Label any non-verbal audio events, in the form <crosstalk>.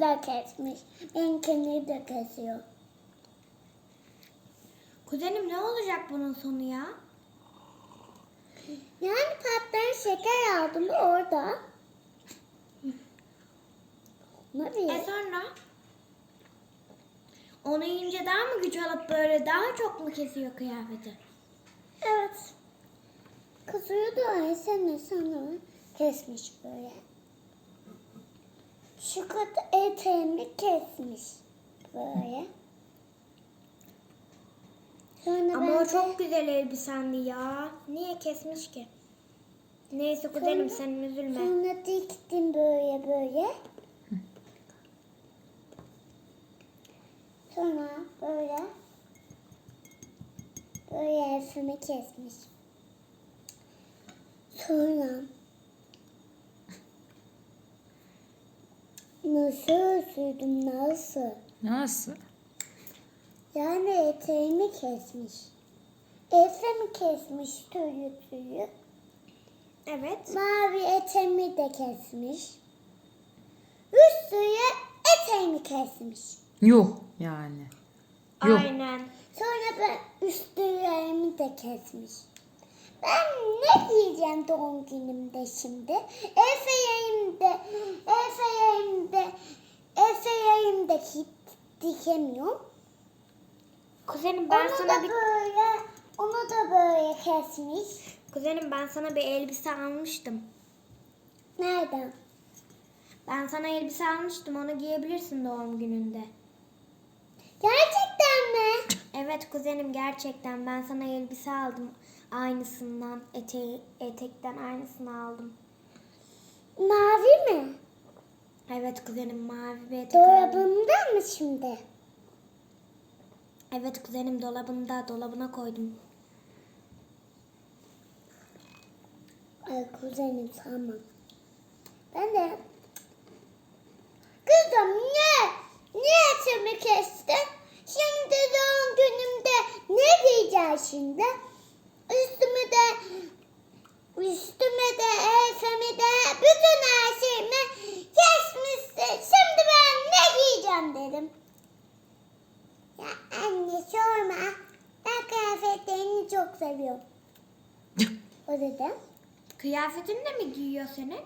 da kesmiş. Benimkini de kesiyor. Kuzenim ne olacak bunun sonu ya? Yani patlayan şeker aldım orada. Ne E sonra? Onu yiyince daha mı güç alıp böyle daha çok mu kesiyor kıyafeti? Evet. Kızıyor da Ayşe'nin sana kesmiş böyle. Şu kadar eteğimi kesmiş böyle. Sonra Ama o de- çok güzel elbisendi ya. Niye kesmiş ki? Neyse kuzenim Sonra- sen üzülme. Sonra diktim böyle böyle. Sonra böyle böyle elfimi kesmiş. Sonra nasıl sürdüm nasıl? Nasıl? Yani eteğimi kesmiş. Elfimi kesmiş tüyü tüyü. Evet. Mavi eteğimi de kesmiş. Üstüye eteğimi kesmiş. Yuh yani. Yuh. Aynen. Sonra ben üstlerimi de kesmiş. Ben ne diyeceğim doğum günümde şimdi? Efe yayımda, Efe yayımda, Efe yayımda dikemiyorum. Kuzenim ben onu sana da bir böyle, onu da böyle kesmiş. kuzenim ben sana bir elbise almıştım. Nereden? Ben sana elbise almıştım. Onu giyebilirsin doğum gününde. Evet kuzenim gerçekten ben sana elbise aldım. Aynısından eteği, etekten aynısını aldım. Mavi mi? Evet kuzenim mavi bir etek aldım. Dolabımda mı şimdi? Evet kuzenim dolabında dolabına koydum. Ay kuzenim tamam. Ben de Kızım ne? Niye etimi kestin? Şimdi doğum günümde ne diyeceğiz şimdi? Üstümü de üstüme de elfimi de bütün her şeyimi kesmişsin. Şimdi ben ne giyeceğim dedim. Ya anne sorma. Ben kıyafetlerini çok seviyorum. <laughs> O dedi. Kıyafetini de mi giyiyor senin?